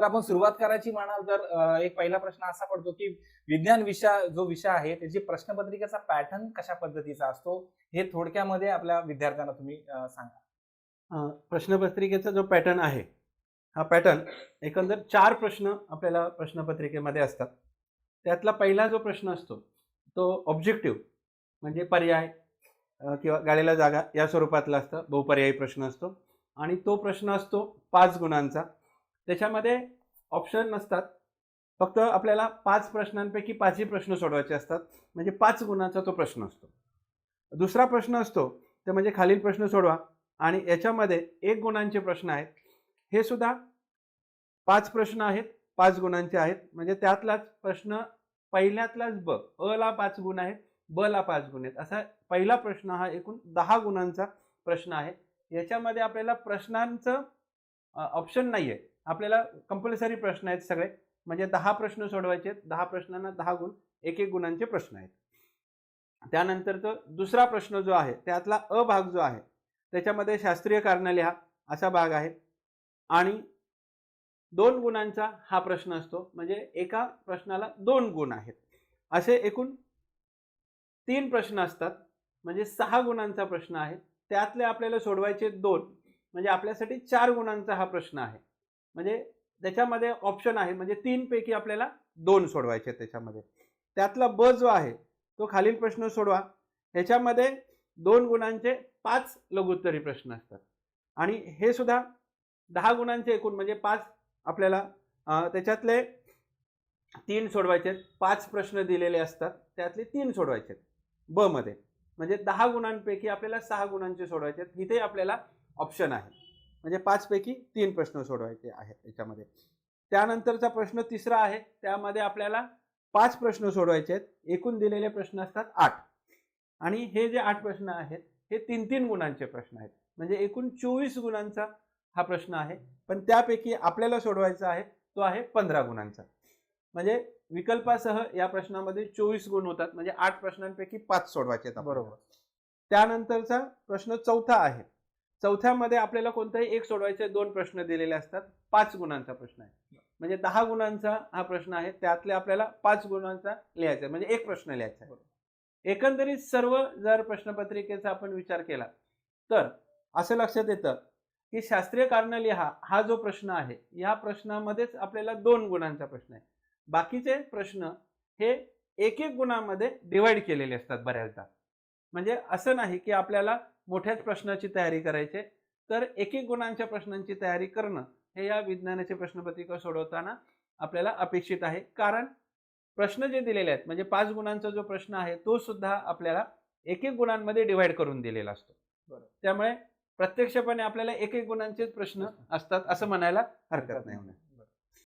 तर आपण सुरुवात करायची म्हणाल तर एक पहिला प्रश्न असा पडतो की विज्ञान विषय जो विषय आहे त्याची प्रश्नपत्रिकेचा पॅटर्न कशा पद्धतीचा असतो हे थोडक्यामध्ये आपल्या विद्यार्थ्यांना तुम्ही सांगा. प्रश्नपत्रिकेचा जो पॅटर्न आहे हा पॅटर्न एकंदर चार प्रश्न आपल्याला प्रश्नपत्रिकेमध्ये असतात. त्यातला पहिला जो प्रश्न असतो तो ऑब्जेक्टिव्ह म्हणजे पर्याय किंवा गाडीला जागा या स्वरूपातला असतं बहुपर्यायी प्रश्न असतो. आणि तो प्रश्न असतो पाच गुणांचा. त्याच्यामध्ये ऑप्शन नसतात. फक्त आपल्याला पाच प्रश्नांपैकी पाचही प्रश्न सोडवायचे असतात. म्हणजे पाच गुणांचा तो प्रश्न असतो. दुसरा प्रश्न असतो ते म्हणजे खालील प्रश्न सोडवा. आणि याच्यामध्ये एक गुणांचे प्रश्न आहेत. हे सुद्धा पाच प्रश्न आहेत पाच गुणांचे आहेत. म्हणजे त्यातलाच प्रश्न पहिल्यातलाच ब अ ला पाच गुण आहेत ब ला पाच गुण आहेत. असा पहिला प्रश्न हा एकूण दहा गुणांचा प्रश्न आहे. याच्यामध्ये आपल्याला प्रश्नांचं ऑप्शन नाही आहे आपल्याला कंपल्सरी प्रश्न आहेत सगळे. म्हणजे दहा प्रश्न सोडवायचे आहेत. दहा प्रश्नांना दहा गुण एक एक गुणांचे प्रश्न आहेत. त्यानंतरचा दुसरा प्रश्न जो आहे त्यातला अ भाग जो आहे त्याच्यामध्ये शास्त्रीय कारणं लिहा असा भाग आहे. आणि दोन गुणांचा हा प्रश्न असतो. म्हणजे एका प्रश्नाला दोन गुण आहेत. असे एकूण तीन प्रश्न असतात. म्हणजे सहा गुणांचा प्रश्न आहे. त्यातले आपल्याला सोडवायचे दोन. म्हणजे आपल्यासाठी चार गुणांचा हा प्रश्न आहे. म्हणजे त्याच्यामध्ये ऑप्शन आहे. म्हणजे तीनपैकी आपल्याला दोन सोडवायचे आहेत त्याच्यामध्ये. त्यातला ब जो आहे तो खालील प्रश्न सोडवा. ह्याच्यामध्ये दोन गुणांचे पाच लघुत्तरी प्रश्न असतात. आणि हे सुद्धा दहा गुणांचे एकूण म्हणजे पाच आपल्याला त्याच्यातले तीन सोडवायचे आहेत. पाच प्रश्न दिलेले असतात. त्यातले तीन सोडवायचे आहेत. ब मध्ये. म्हणजे दहा गुणांपैकी आपल्याला सहा गुणांचे सोडवायचे आहेत. इथे आपल्याला ऑप्शन आहे. म्हणजे पाचपैकी तीन प्रश्न सोडवायचे आहेत याच्यामध्ये. त्यानंतरचा प्रश्न तिसरा आहे त्यामध्ये आपल्याला पाच प्रश्न सोडवायचे आहेत. एकूण दिलेले प्रश्न असतात आठ. आणि हे जे आठ प्रश्न आहेत हे तीन तीन गुणांचे प्रश्न आहेत. म्हणजे एकूण चोवीस गुणांचा हा प्रश्न आहे पण त्यापैकी आपल्याला सोडवायचा आहे तो आहे पंधरा गुणांचा. म्हणजे विकल्पासह या प्रश्नामध्ये चोवीस गुण होतात म्हणजे आठ प्रश्नांपैकी पाच सोडवायचे. बरोबर. त्यानंतरचा प्रश्न चौथा आहे चौथ्यामध्ये आपल्याला कोणताही एक सोडवायचे दोन प्रश्न दिलेले असतात पाच गुणांचा प्रश्न आहे. म्हणजे दहा गुणांचा हा प्रश्न आहे त्यातले आपल्याला पाच गुणांचा लिहायचा आहे. म्हणजे एक प्रश्न लिहायचा आहे. एकंदरीत सर्व जर प्रश्नपत्रिकेचा आपण विचार केला तर असं लक्षात येतं की शास्त्रीय कारण लिहा हा जो प्रश्न आहे या प्रश्नामध्येच आपल्याला दोन गुणांचा प्रश्न आहे. बाकीचे प्रश्न हे एक एक गुणामध्ये डिवाईड केलेले असतात बऱ्याचदा. म्हणजे असं नाही की आपल्याला मोठ्याच प्रश्नाची तयारी करायची तर एक एक गुणांच्या प्रश्नांची तयारी करणं हे या विज्ञानाचे प्रश्नपत्रिका सोडवताना आपल्याला अपेक्षित आहे. कारण प्रश्न जे दिलेले आहेत म्हणजे पाच गुणांचा जो प्रश्न आहे तो सुद्धा आपल्याला एक एक गुणांमध्ये डिवाइड करून दिलेला असतो. त्यामुळे प्रत्यक्षपणे आपल्याला एक एक गुणांचेच प्रश्न असतात असं म्हणायला हरकत नाही.